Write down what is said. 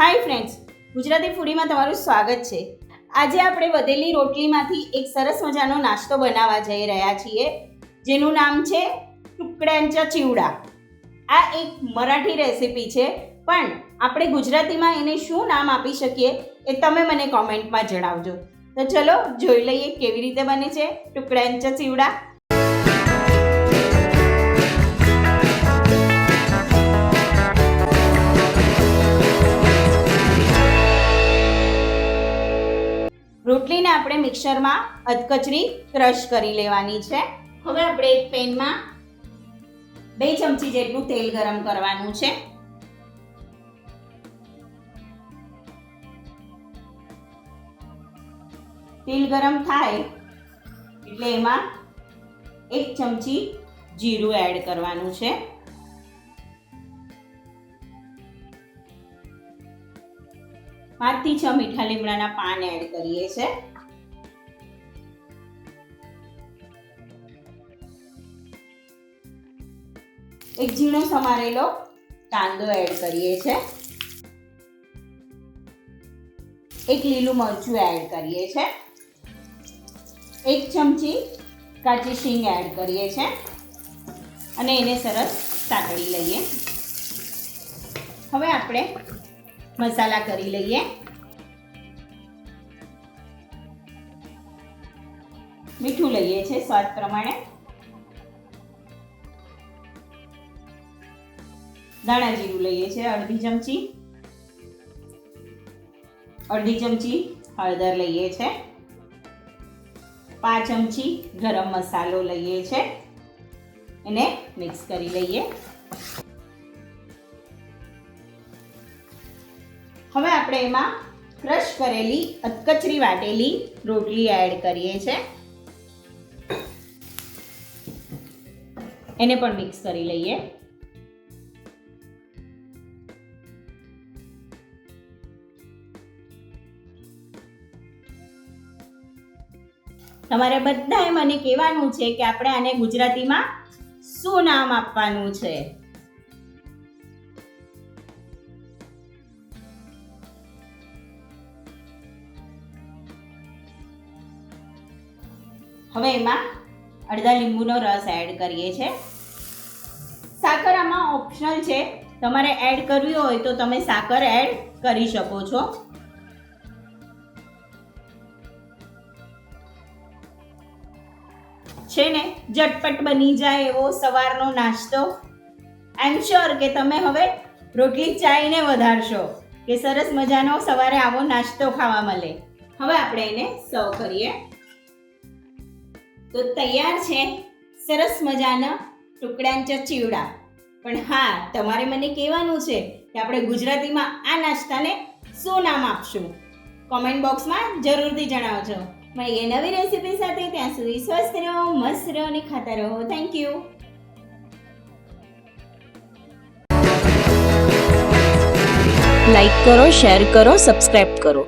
Hi friends Gujarati ફૂડીમાં તમારું સ્વાગત છે. આજે આપણે વધેલી રોટલીમાંથી એક સરસ મજાનો નાસ્તો બનાવવા જઈ રહ્યા છીએ, જેનું નામ છે ટુકડાંચા ચીવડા. આ એક મરાઠી રેસીપી છે, પણ આપણે ગુજરાતીમાં એને શું નામ આપી શકીએ એ તમે મને કોમેન્ટમાં જણાવજો. તો ચલો જોઈ લઈએ કેવી રીતે બને છે ટુકડાંચા ચીવડા. રોટલીને આપણે મિક્સરમાં અધકચરી ક્રશ કરી લેવાની છે. હવે આપણે એક પેનમાં બે ચમચી જેટલું તેલ ગરમ કરવાનું છે. તેલ ગરમ થાય એટલે એમાં એક ચમચી જીરું એડ કરવાનું છે. પાંચથી છ મીઠા લીમડાના પાન એડ કરીએ છે. એક ઝીણો સમારેલો કાંદો એડ કરીએ છે. એક લીલું મરચું એડ કરીએ છે. એક ચમચી કાચી શીંગ એડ કરીએ છે. અને એને સરસ સાંકળી લઈએ. હવે આપણે મસાલા કરી લઈએ. મીઠું લઈએ છે સ્વાદ પ્રમાણે. ધાણા જીરું લઈએ છે, અડધી ચમચી. અડધી ચમચી હળદર લઈએ છે. પાંચ ચમચી ગરમ મસાલો લઈએ છે. એને મિક્સ કરી લઈએ. હવે આપણે એમાં ક્રશ કરેલી અધકચરી વાટેલી રોટલી એડ કરીએ છે. એને પણ મિક્સ કરી લઈએ. તમારે બધાએ મને કહેવાનું છે કે આપણે આને ગુજરાતીમાં શું નામ આપવાનું છે? હવે એમાં અડધા લીંબુનો રસ એડ કરીએ છીએ સાકર આમાં ઓપ્શનલ છે. તમારે એડ કરવી હોય તો તમે સાકર એડ કરી શકો છો. છે ને, ઝટપટ બની જાય એવો સવારનો નાસ્તો. આઈ એમ શ્યોર કે તમે હવે રોટલી ચાઈને વધારશો કે સરસ મજાનો સવારે આવો નાસ્તો ખાવા મળે. હવે આપણે એને સર્વ કરીએ. તો તૈયાર છે સરસ મજાના ટુકડાંચા ચીવડા. પણ હા, તમારે મને કહેવાનું છે કે આપણે ગુજરાતીમાં આ નાસ્તાને શું નામ આપશું? કોમેન્ટ બોક્સમાં જરૂરથી જણાવજો. મળીએ નવી રેસીપી સાથે ત્યાં સુધી સ્વસ્થ રહો, મસ્ત રહો અને ખાતા રહો. થેન્ક યુ લાઈક કરો શેર કરો સબસ્ક્રાઈબ કરો.